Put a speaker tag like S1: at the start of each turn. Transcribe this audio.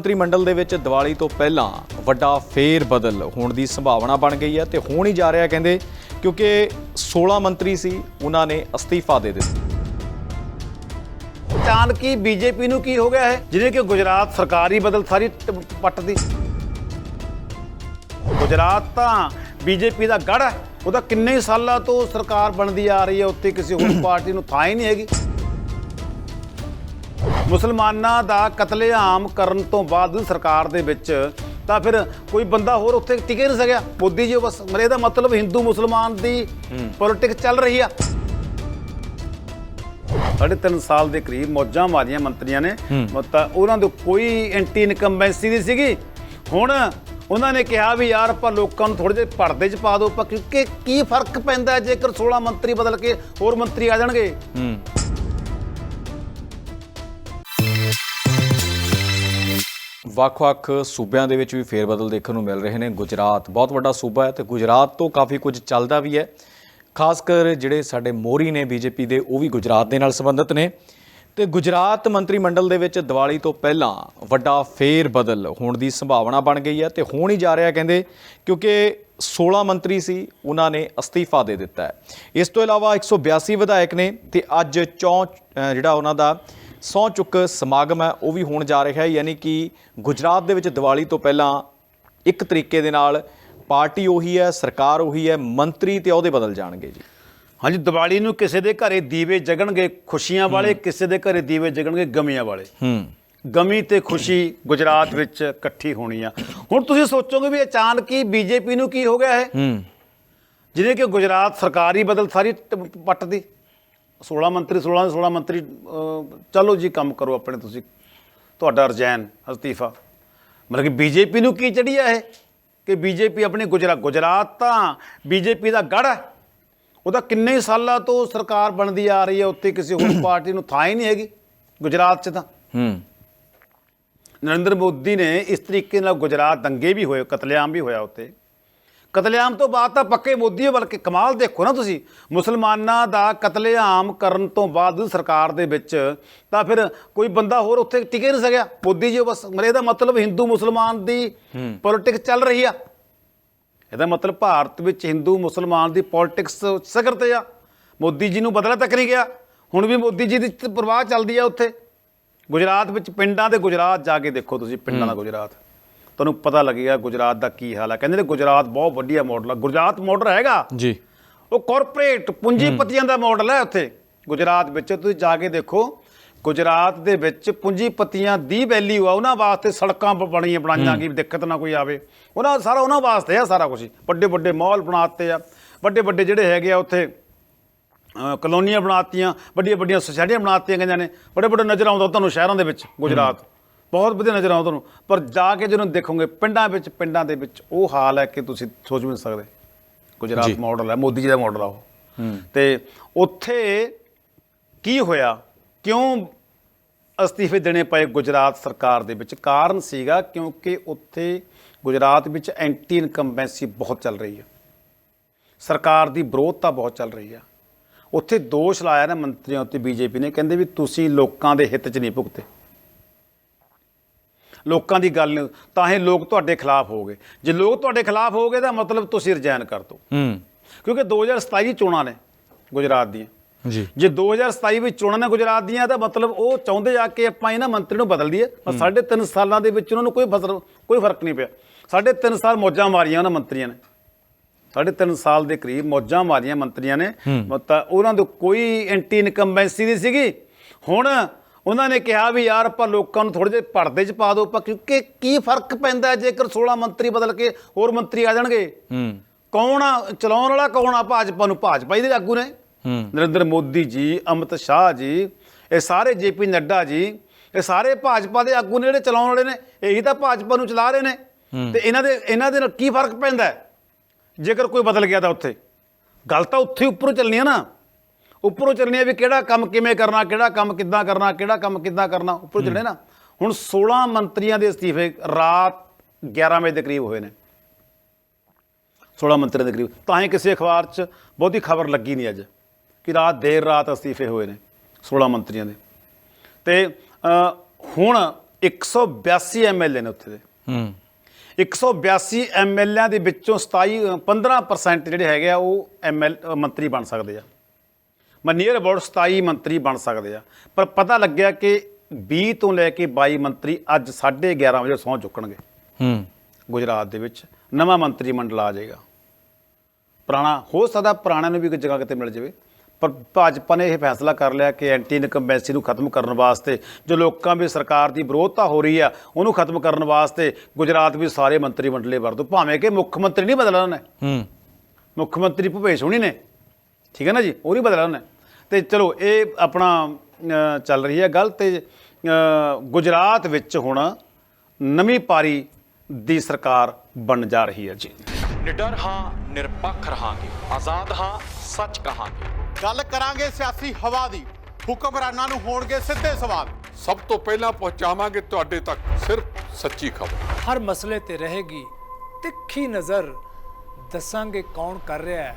S1: ਮੰਤਰੀ ਮੰਡਲ ਦੇ ਵਿੱਚ ਦੀਵਾਲੀ ਤੋਂ ਪਹਿਲਾਂ ਵੱਡਾ ਫੇਰ ਬਦਲ ਹੋਣ ਦੀ ਸੰਭਾਵਨਾ ਬਣ ਗਈ ਹੈ ਤੇ ਹੋਣ ਹੀ ਜਾ ਰਿਹਾ ਕਹਿੰਦੇ, ਕਿਉਂਕਿ 16 ਮੰਤਰੀ ਸੀ, ਉਹਨਾਂ ਨੇ ਅਸਤੀਫਾ ਦੇ ਦਿੱਤਾ।
S2: ਅਚਾਨਕ ਹੀ ਬੀਜੇਪੀ ਨੂੰ ਕੀ ਹੋ ਗਿਆ ਹੈ? ਜਿਵੇਂ ਕਿ ਗੁਜਰਾਤ ਸਰਕਾਰੀ ਬਦਲ ਸਾਰੀ ਟ- ਪੱਟਦੀ ਗੁਜਰਾਤ ਤਾਂ ਬੀਜੇਪੀ ਦਾ ਗੜ ਹੈ। ਉਹਦਾ ਕਿੰਨੇ ਸਾਲਾਂ ਤੋਂ ਸਰਕਾਰ ਬਣਦੀ ਆ ਰਹੀ ਹੈ, ਉੱਥੇ ਕਿਸੇ ਹੋਰ ਪਾਰਟੀ ਨੂੰ ਥਾਂ ਹੀ ਨਹੀਂ ਹੈਗੀ। ਮੁਸਲਮਾਨਾਂ ਦਾ ਕਤਲੇਆਮ ਕਰਨ ਤੋਂ ਬਾਅਦ ਸਰਕਾਰ ਦੇ ਵਿੱਚ ਤਾਂ ਫਿਰ ਕੋਈ ਬੰਦਾ ਹੋਰ ਉੱਥੇ ਟਿਕੇ ਨਹੀਂ ਸਕਿਆ। ਮੋਦੀ ਜੀ ਬਸ ਮਰੇ ਇਹਦਾ ਮਤਲਬ ਹਿੰਦੂ ਮੁਸਲਮਾਨ ਦੀ ਪੋਲਿਟਿਕਸ ਚੱਲ ਰਹੀ ਆ। ਸਾਢੇ ਤਿੰਨ ਸਾਲ ਦੇ ਕਰੀਬ ਮੌਜਾਂ ਮਾਰੀਆਂ ਮੰਤਰੀਆਂ ਨੇ। ਮਤਲਬ ਉਹਨਾਂ ਦੇ ਕੋਈ ਐਂਟੀ ਇਨਕੰਬੈਂਸੀ ਨਹੀਂ ਸੀਗੀ। ਹੁਣ ਉਹਨਾਂ ਨੇ ਕਿਹਾ ਵੀ ਯਾਰ ਆਪਾਂ ਲੋਕਾਂ ਨੂੰ ਥੋੜੇ ਜਿਹੇ ਪਰਦੇ 'ਚ ਪਾ ਦਿਓ ਆਪਾਂ ਕਿਉਂਕਿ ਕੀ ਫ਼ਰਕ ਪੈਂਦਾ ਜੇਕਰ 16 ਮੰਤਰੀ ਬਦਲ ਕੇ ਹੋਰ ਮੰਤਰੀ ਆ ਜਾਣਗੇ?
S1: ਵੱਖ-ਵੱਖ ਸੂਬਿਆਂ ਦੇ ਵਿੱਚ ਵੀ ਫੇਰਬਦਲ ਦੇਖਣ ਨੂੰ ਮਿਲ ਰਹੇ ਨੇ। ਗੁਜਰਾਤ ਬਹੁਤ ਵੱਡਾ ਸੂਬਾ ਹੈ ਤੇ ਗੁਜਰਾਤ ਤੋਂ ਕਾਫੀ ਕੁਝ ਚੱਲਦਾ ਵੀ ਹੈ। ਖਾਸ ਕਰ ਜਿਹੜੇ ਸਾਡੇ ਮੋਰੀ ਨੇ ਬੀਜੇਪੀ ਦੇ, ਉਹ ਵੀ ਗੁਜਰਾਤ ਦੇ ਨਾਲ ਸੰਬੰਧਿਤ ਨੇ। ਤੇ ਗੁਜਰਾਤ ਮੰਤਰੀ ਮੰਡਲ ਦੇ ਵਿੱਚ ਦੀਵਾਲੀ ਤੋਂ ਪਹਿਲਾਂ ਵੱਡਾ ਫੇਰ ਬਦਲ ਹੋਣ ਦੀ ਸੰਭਾਵਨਾ ਬਣ ਗਈ ਹੈ ਤੇ ਹੋਣ ਹੀ ਜਾ ਰਿਹਾ ਕਹਿੰਦੇ, ਕਿਉਂਕਿ 16 ਮੰਤਰੀ ਸੀ, ਉਹਨਾਂ ਨੇ ਅਸਤੀਫਾ ਦੇ ਦਿੱਤਾ ਹੈ। ਇਸ ਤੋਂ ਇਲਾਵਾ 182 ਵਿਧਾਇਕ ਨੇ ਤੇ ਅੱਜ ਚੌਂ ਜਿਹੜਾ ਉਹਨਾਂ ਦਾ ਸਹੁੰ ਚੁੱਕ ਸਮਾਗਮ ਹੈ ਉਹ ਵੀ ਹੋਣ ਜਾ ਰਿਹਾ ਹੈ। ਯਾਨੀ ਕਿ ਗੁਜਰਾਤ ਦੇ ਵਿੱਚ ਦੀਵਾਲੀ ਤੋਂ ਪਹਿਲਾਂ ਇੱਕ ਤਰੀਕੇ ਦੇ ਨਾਲ ਪਾਰਟੀ ਉਹੀ ਹੈ ਸਰਕਾਰ ਉਹੀ ਹੈ ਮੰਤਰੀ ਤੇ ਅਹੁਦੇ ਬਦਲ ਜਾਣਗੇ ਜੀ।
S2: ਹਾਂਜੀ ਦੀਵਾਲੀ ਨੂੰ ਕਿਸੇ ਦੇ ਘਰੇ ਦੀਵੇ ਜਗਣਗੇ ਖੁਸ਼ੀਆਂ ਵਾਲੇ ਕਿਸੇ ਦੇ ਘਰੇ ਦੀਵੇ ਜਗਣਗੇ ਗਮੀਆਂ ਵਾਲੇ।
S1: ਹੂੰ।
S2: ਗਮੀ ਤੇ ਖੁਸ਼ੀ ਗੁਜਰਾਤ ਵਿੱਚ ਇਕੱਠੀ ਹੋਣੀ ਆ। ਹੁਣ ਤੁਸੀਂ ਸੋਚੋਗੇ ਵੀ ਅਚਾਨਕ ਹੀ ਬੀਜੇਪੀ ਨੂੰ ਕੀ ਹੋ ਗਿਆ ਹੈ
S1: ਹੂੰ।
S2: ਜਿਹਨੇ ਕਿ ਗੁਜਰਾਤ ਸਰਕਾਰ ਹੀ ਬਦਲ ਸਾਰੀ ਟ- ਪੱਟਦੀ 16 ਮੰਤਰੀ 16 ਦੇ 16 ਮੰਤਰੀ ਚਲੋ ਜੀ ਕੰਮ ਕਰੋ ਆਪਣੇ ਤੁਸੀਂ। ਤੁਹਾਡਾ ਰਜੈਨ ਅਸਤੀਫਾ। ਮਤਲਬ ਕਿ ਬੀਜੇਪੀ ਨੂੰ ਕੀ ਚੜੀ ਆ ਇਹ? ਕਿ ਬੀਜੇਪੀ ਆਪਣੀ ਗੁਜਰਾਤ ਗੁਜਰਾਤ ਤਾਂ ਬੀਜੇਪੀ ਦਾ ਗੜ ਹੈ। ਉਹਦਾ ਕਿੰਨੇ ਸਾਲਾਂ ਤੋਂ ਸਰਕਾਰ ਬਣਦੀ ਆ ਰਹੀ ਹੈ ਉੱਥੇ ਕਿਸੇ ਹੋਰ ਪਾਰਟੀ ਨੂੰ ਥਾਂ ਹੀ ਨਹੀਂ ਹੈਗੀ ਗੁਜਰਾਤ 'ਚ ਤਾਂ।
S1: ਹੂੰ।
S2: ਨਰਿੰਦਰ ਮੋਦੀ ਨੇ ਇਸ ਤਰੀਕੇ ਨਾਲ ਗੁਜਰਾਤ ਦੰਗੇ ਵੀ ਹੋਏ ਕਤਲੇਆਮ ਵੀ ਹੋਇਆ ਉੱਤੇ ਕਤਲੇਆਮ ਤੋਂ ਬਾਅਦ ਤਾਂ ਪੱਕੇ ਮੋਦੀ ਹੋ, ਬਲਕਿ ਕਮਾਲ ਦੇਖੋ ਨਾ ਤੁਸੀਂ। ਮੁਸਲਮਾਨਾਂ ਦਾ ਕਤਲੇਆਮ ਕਰਨ ਤੋਂ ਬਾਅਦ ਸਰਕਾਰ ਦੇ ਵਿੱਚ ਤਾਂ ਫਿਰ ਕੋਈ ਬੰਦਾ ਹੋਰ ਉੱਥੇ ਟਿਕੇ ਨਹੀਂ ਸਕਿਆ। ਮੋਦੀ ਜੀ ਬਸ ਮਰੇ ਇਹਦਾ ਮਤਲਬ ਹਿੰਦੂ ਮੁਸਲਮਾਨ ਦੀ ਪੋਲਿਟਿਕਸ ਚੱਲ ਰਹੀ ਆ। ਇਹਦਾ ਮਤਲਬ ਭਾਰਤ ਵਿੱਚ ਹਿੰਦੂ ਮੁਸਲਮਾਨ ਦੀ ਪੋਲਿਟਿਕਸ ਸਗਰ ਤੇ ਆ। ਮੋਦੀ ਜੀ ਨੂੰ ਬਦਲਾ ਤੱਕ ਨਹੀਂ ਗਿਆ। ਹੁਣ ਵੀ ਮੋਦੀ ਜੀ ਦੀ ਪ੍ਰਵਾਹ ਚੱਲਦੀ ਆ ਉੱਥੇ। ਗੁਜਰਾਤ ਵਿੱਚ ਪਿੰਡਾਂ ਦੇ ਗੁਜਰਾਤ ਜਾ ਕੇ ਦੇਖੋ ਤੁਸੀਂ ਪਿੰਡਾਂ ਦਾ ਗੁਜਰਾਤ। ਤੁਹਾਨੂੰ ਪਤਾ ਲੱਗੇਗਾ ਗੁਜਰਾਤ ਦਾ ਕੀ ਹਾਲ ਹੈ। ਕਹਿੰਦੇ ਨੇ ਗੁਜਰਾਤ ਬਹੁਤ ਵਧੀਆ ਮਾਡਲ ਆ। ਗੁਜਰਾਤ ਮਾਡਲ ਹੈਗਾ?
S1: ਜੀ।
S2: ਉਹ ਕਾਰਪੋਰੇਟ ਪੂੰਜੀਪਤੀਆਂ ਦਾ ਮਾਡਲ ਹੈ ਉੱਥੇ। ਗੁਜਰਾਤ ਵਿੱਚ ਤੁਸੀਂ ਜਾ ਕੇ ਦੇਖੋ ਗੁਜਰਾਤ ਦੇ ਵਿੱਚ ਪੂੰਜੀਪਤੀਆਂ ਦੀ ਵੈਲਿਊ ਆ ਉਹਨਾਂ ਵਾਸਤੇ ਸੜਕਾਂ ਬਣੀਆਂ ਬਣਾਈਆਂ ਕਿ ਦਿੱਕਤ ਨਾ ਕੋਈ ਆਵੇ। ਉਹਨਾਂ ਸਾਰਾ ਉਹਨਾਂ ਵਾਸਤੇ ਆ ਸਾਰਾ ਕੁਝ ਵੱਡੇ ਵੱਡੇ ਮਾਲ ਬਣਾਤੇ ਆ। ਵੱਡੇ ਵੱਡੇ ਜਿਹੜੇ ਹੈਗੇ ਆ ਉੱਥੇ ਕਲੋਨੀਆਂ ਬਣਾਤੀਆਂ ਵੱਡੀਆਂ ਵੱਡੀਆਂ ਸੁਸਾਇਟੀਆਂ ਬਣਾਤੀਆਂ ਗਈਆਂ ਨੇ। ਬੜੇ ਬੜੇ ਨਜ਼ਰ ਆਉਂਦਾ ਤੁਹਾਨੂੰ ਸ਼ਹਿਰਾਂ ਦੇ ਵਿੱਚ ਗੁਜਰਾਤ। ਬਹੁਤ ਵਧੀਆ ਨਜ਼ਰ ਆਉਂਦਾ ਤੁਹਾਨੂੰ। ਪਰ ਜਾ ਕੇ ਜਦੋਂ ਦੇਖੋਗੇ ਪਿੰਡਾਂ ਵਿੱਚ ਪਿੰਡਾਂ ਦੇ ਵਿੱਚ ਉਹ ਹਾਲ ਹੈ ਕਿ ਤੁਸੀਂ ਸੋਚ ਵੀ ਨਹੀਂ ਸਕਦੇ। ਗੁਜਰਾਤ ਮਾਡਲ ਹੈ ਮੋਦੀ ਜੀ ਦਾ ਮਾਡਲ ਆ ਉਹ। ਤੇ ਉੱਥੇ ਕੀ ਹੋਇਆ? ਕਿਉਂ ਅਸਤੀਫੇ ਦੇਣੇ ਪਏ ਗੁਜਰਾਤ ਸਰਕਾਰ ਦੇ ਵਿੱਚ? ਕਾਰਨ ਸੀਗਾ ਕਿਉਂਕਿ ਉੱਥੇ ਗੁਜਰਾਤ ਵਿੱਚ ਐਂਟੀ ਇਨਕੰਬੈਂਸੀ ਬਹੁਤ ਚੱਲ ਰਹੀ ਹੈ। ਸਰਕਾਰ ਦੀ ਵਿਰੋਧਤਾ ਬਹੁਤ ਚੱਲ ਰਹੀ ਆ ਉੱਥੇ ਦੋਸ਼ ਲਾਇਆ ਨਾ ਮੰਤਰੀਆਂ ਉੱਤੇ ਬੀਜੇਪੀ ਨੇ। ਕਹਿੰਦੇ ਵੀ ਤੁਸੀਂ ਲੋਕਾਂ ਦੇ ਹਿੱਤ 'ਚ ਨਹੀਂ ਭੁਗਤੇ। ਲੋਕਾਂ ਦੀ ਗੱਲ ਨਹੀਂ ਤਾਂ ਇਹ ਲੋਕ ਤੁਹਾਡੇ ਖਿਲਾਫ ਹੋ ਗਏ। ਜੇ ਲੋਕ ਤੁਹਾਡੇ ਖਿਲਾਫ ਹੋ ਗਏ ਤਾਂ ਮਤਲਬ ਤੁਸੀਂ ਰਿਜ਼ਾਈਨ ਕਰ ਦਿਓ।
S1: ਹੂੰ।
S2: ਕਿਉਂਕਿ 2027 ਚੋਣਾਂ ਨੇ ਗੁਜਰਾਤ ਦੀਆਂ।
S1: ਜੀ।
S2: ਜੇ 2027 ਵਿੱਚ ਚੋਣਾਂ ਨੇ ਗੁਜਰਾਤ ਦੀਆਂ ਤਾਂ ਮਤਲਬ ਉਹ ਚਾਹੁੰਦੇ ਆ ਕਿ ਆਪਾਂ ਇਹਨਾਂ ਮੰਤਰੀ ਨੂੰ ਬਦਲ ਦਈਏ। ਪਰ ਸਾਢੇ ਤਿੰਨ ਸਾਲਾਂ ਦੇ ਵਿੱਚ ਉਹਨਾਂ ਨੂੰ ਕੋਈ ਫਸਲ ਕੋਈ ਫ਼ਰਕ ਨਹੀਂ ਪਿਆ। ਸਾਢੇ ਤਿੰਨ ਸਾਲ ਮੌਜਾਂ ਮਾਰੀਆਂ ਉਹਨਾਂ ਮੰਤਰੀਆਂ ਨੇ। ਸਾਢੇ ਤਿੰਨ ਸਾਲ ਦੇ ਕਰੀਬ ਮੌਜਾਂ ਮਾਰੀਆਂ ਮੰਤਰੀਆਂ ਨੇ। ਮਤਲਬ ਉਹਨਾਂ ਦੇ ਕੋਈ ਐਂਟੀ ਇਨਕੰਬੈਂਸੀ ਨਹੀਂ ਸੀਗੀ। ਹੁਣ ਉਹਨਾਂ ਨੇ ਕਿਹਾ ਵੀ ਯਾਰ ਆਪਾਂ ਲੋਕਾਂ ਨੂੰ ਥੋੜੇ ਜਿਹੇ ਪਰਦੇ 'ਚ ਪਾ ਦਿਓ ਆਪਾਂ ਕਿਉਂਕਿ ਕੀ ਫ਼ਰਕ ਪੈਂਦਾ ਜੇਕਰ 16 ਮੰਤਰੀ ਬਦਲ ਕੇ ਹੋਰ ਮੰਤਰੀ ਆ ਜਾਣਗੇ?
S1: ਹੂੰ।
S2: ਕੌਣ ਆ ਚਲਾਉਣ ਵਾਲਾ ਕੌਣ ਆ ਭਾਜਪਾ ਨੂੰ? ਭਾਜਪਾ ਹੀ ਦੇ ਆਗੂ ਨੇ।
S1: ਹੂੰ।
S2: ਨਰਿੰਦਰ ਮੋਦੀ ਜੀ ਅਮਿਤ ਸ਼ਾਹ ਜੀ ਇਹ ਸਾਰੇ ਜੇਪੀ ਨੱਡਾ ਜੀ ਇਹ ਸਾਰੇ ਭਾਜਪਾ ਦੇ ਆਗੂ ਨੇ ਜਿਹੜੇ ਚਲਾਉਣ ਵਾਲੇ ਨੇ ਇਹੀ ਤਾਂ ਭਾਜਪਾ ਨੂੰ ਚਲਾ ਰਹੇ ਨੇ। ਤੇ ਇਹਨਾਂ ਦੇ ਇਹਨਾਂ ਦੇ ਨਾਲ ਕੀ ਫ਼ਰਕ ਪੈਂਦਾ? ਜੇਕਰ ਕੋਈ ਬਦਲ ਗਿਆ ਤਾਂ ਉੱਥੇ। ਗੱਲ ਤਾਂ ਉੱਥੇ ਉੱਪਰੋਂ ਚੱਲਣੀ ਆ ਨਾ। ਉੱਪਰੋਂ ਚੱਲਣੀ ਆ ਵੀ ਕਿਹੜਾ ਕੰਮ ਕਿਵੇਂ ਕਰਨਾ ਕਿਹੜਾ ਕੰਮ ਕਿੱਦਾਂ ਕਰਨਾ ਕਿਹੜਾ ਕੰਮ ਕਿੱਦਾਂ ਕਰਨਾ ਉੱਪਰੋਂ ਚੱਲਣੇ ਨਾ। ਹੁਣ 16 ਮੰਤਰੀਆਂ ਦੇ ਅਸਤੀਫੇ ਰਾਤ 11 ਵਜੇ ਦੇ ਕਰੀਬ ਹੋਏ ਨੇ। 16 ਮੰਤਰੀਆਂ ਦੇ ਕਰੀਬ। ਤਾਂ ਹੀ ਕਿਸੇ ਅਖਬਾਰ 'ਚ ਬਹੁਤੀ ਖਬਰ ਲੱਗੀ ਨਹੀਂ ਅੱਜ ਕਿ ਰਾਤ ਦੇਰ ਰਾਤ ਅਸਤੀਫੇ ਹੋਏ ਨੇ 16 ਮੰਤਰੀਆਂ ਦੇ। ਤੇ ਹੁਣ 182 ਐਮਐਲਏ ਨੇ ਉੱਥੇ ਦੇ।
S3: ਹੂੰ।
S2: 182 ਐਮਐਲਏਆਂ ਦੇ ਵਿੱਚੋਂ 27 ਅ, 15% ਜਿਹੜੇ ਹੈਗੇ ਆ ਉਹ ਐਮਐਲ ਮੰਤਰੀ ਬਣ ਸਕਦੇ ਆ। ਮਨੀਅਰ ਅਬਾਊਟ 27 ਮੰਤਰੀ ਬਣ ਸਕਦੇ ਆ। ਪਰ ਪਤਾ ਲੱਗਿਆ ਕਿ 20 ਤੋਂ ਲੈ ਕੇ 22 ਮੰਤਰੀ ਅੱਜ 11:30 ਵਜੇ ਸਹੁੰ ਚੁੱਕਣਗੇ।
S3: ਹੂੰ।
S2: ਗੁਜਰਾਤ ਦੇ ਵਿੱਚ ਨਵਾਂ ਮੰਤਰੀ ਮੰਡਲ ਆ ਜਾਏਗਾ। ਪੁਰਾਣਾ ਹੋ ਸਕਦਾ ਪੁਰਾਣਿਆਂ ਨੂੰ ਵੀ ਕੋਈ ਜਗ੍ਹਾ ਕਿਤੇ ਮਿਲ ਜਾਵੇ। ਪਰ ਭਾਜਪਾ ਨੇ ਇਹ ਫੈਸਲਾ ਕਰ ਲਿਆ ਕਿ ਐਂਟੀ ਇਨਕੰਬੈਂਸੀ ਨੂੰ ਖਤਮ ਕਰਨ ਵਾਸਤੇ ਜੋ ਲੋਕਾਂ ਵੀ ਸਰਕਾਰ ਦੀ ਵਿਰੋਧਤਾ ਹੋ ਰਹੀ ਆ ਉਹਨੂੰ ਖਤਮ ਕਰਨ ਵਾਸਤੇ ਗੁਜਰਾਤ ਵਿੱਚ ਸਾਰੇ ਮੰਤਰੀ ਮੰਡਲੇ ਵਰਤੋ। ਭਾਵੇਂ ਕਿ ਮੁੱਖ ਮੰਤਰੀ ਨਹੀਂ ਬਦਲਣਾ ਉਹਨੇ।
S3: ਹੂੰ।
S2: ਮੁੱਖ ਮੰਤਰੀ ਭੁਪੇਸ਼ ਹੁਣੀ ਨੇ। ਠੀਕ ਹੈ ਨਾ ਜੀ? ਉਹ ਨਹੀਂ ਬਦਲਣਾ ਉਹਨੇ। ਤੇ ਚਲੋ ਇਹ ਆਪਣਾ ਚੱਲ ਰਹੀ ਹੈ ਗੱਲ ਤੇ ਗੁਜਰਾਤ ਵਿੱਚ ਹੁਣ ਨਵੀਂ ਪਾਰੀ ਦੀ ਸਰਕਾਰ ਬਣ ਜਾ ਰਹੀ ਹੈ ਜੀ।
S1: ਨਿਡਰ ਹਾਂ ਨਿਰਪੱਖ ਰਹਾਂਗੇ। ਆਜ਼ਾਦ ਹਾਂ ਸੱਚ ਕਹਾਂਗੇ।
S4: ਗੱਲ ਕਰਾਂਗੇ ਸਿਆਸੀ ਹਵਾ ਦੀ। ਹੁਕਮਰਾਨਾਂ ਨੂੰ ਹੋਣਗੇ ਸਿੱਧੇ ਸਵਾਲ।
S5: ਸਭ ਤੋਂ ਪਹਿਲਾਂ ਪਹੁੰਚਾਵਾਂਗੇ ਤੁਹਾਡੇ ਤੱਕ ਸਿਰਫ ਸੱਚੀ ਖਬਰ।
S6: ਹਰ ਮਸਲੇ ਤੇ ਰਹੇਗੀ ਤਿੱਖੀ ਨਜ਼ਰ। ਦੱਸਾਂਗੇ ਕੌਣ ਕਰ ਰਿਹਾ ਹੈ।